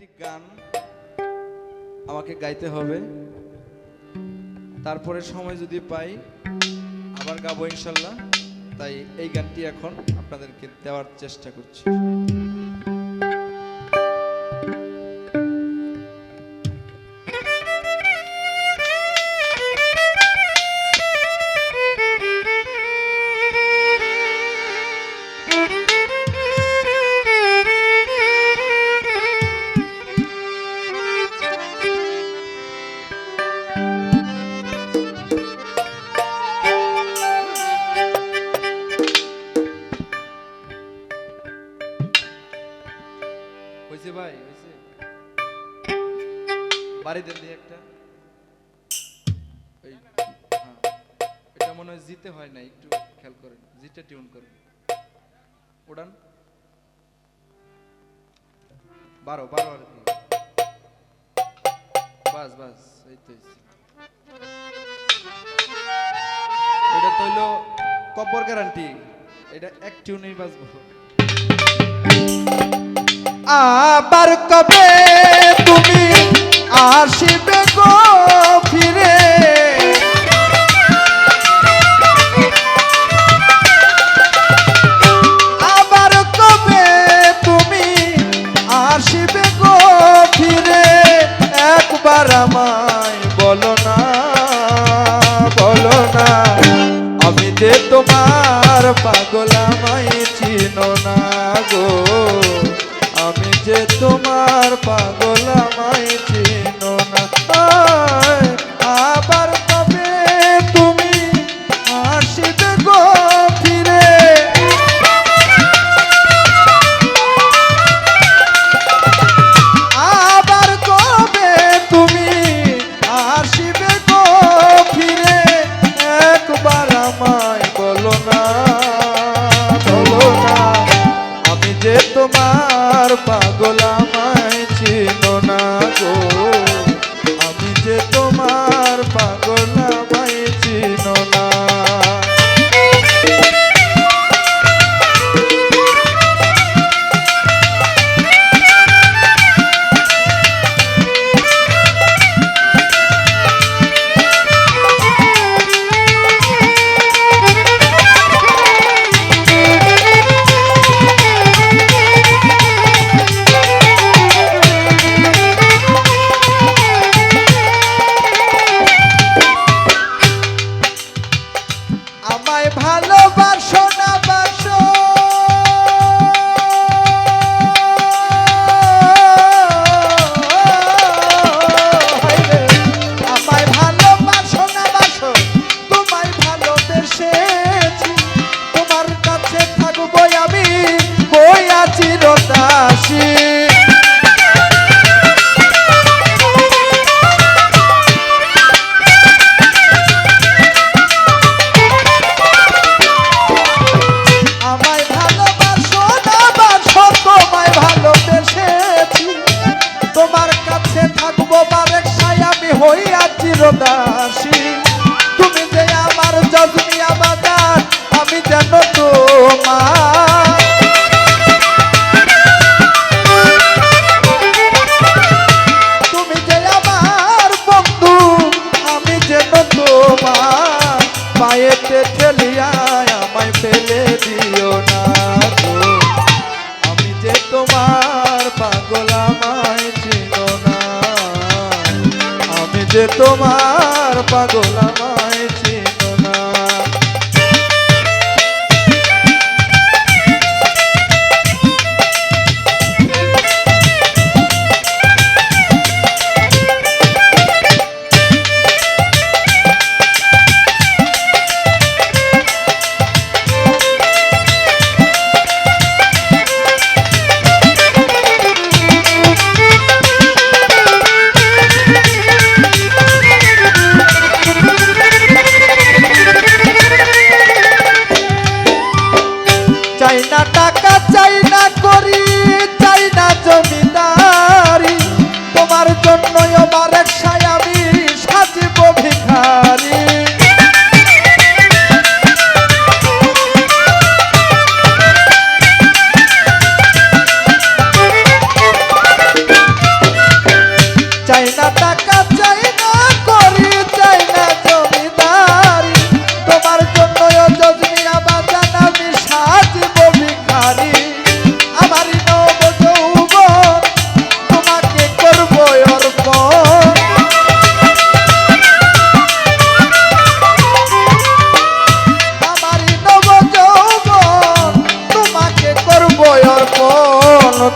একটি গান আমাকে গাইতে হবে। তারপরে সময় যদি পাই, আবার গাবো ইনশাল্লাহ। তাই এই গানটি এখন আপনাদেরকে দেওয়ার চেষ্টা করছি। হ্যাঁ। এটা মনে হয় জিতে হয় না একটু খেয়াল করেন। জিতে টিউন করেন। বারো বারো আর কি। বাস বাস, এই তো এটা তো গ্যারান্টি এটা এক টিউনেই বাজবো আবার কবে তুমি আসিবে গো? না। আমি যে তোমার পাগল আমায় চিনো না গো। আমি যে তোমার পাগল সাই আজ হইয়া যে তোমার পাগল আমায়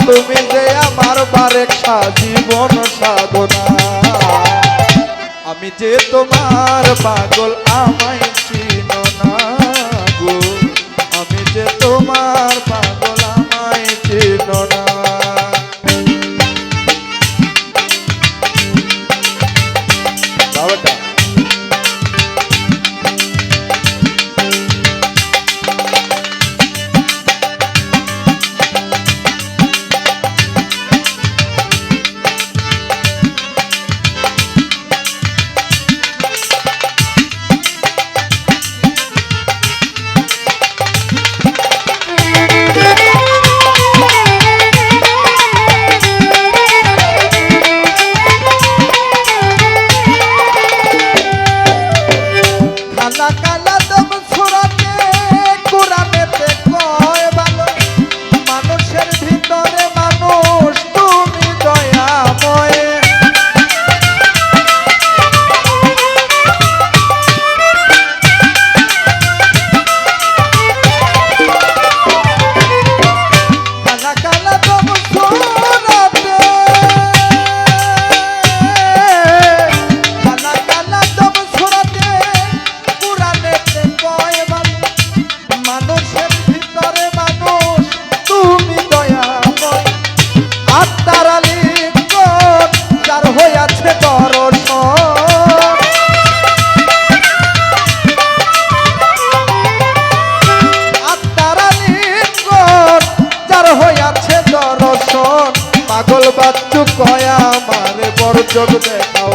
তুমি যে আমার বারে জীবন সাধনা। আমি যে তোমার পাগল আমায় পাগল বাচ্চু কয়া আমার বড় চোখ দেখাও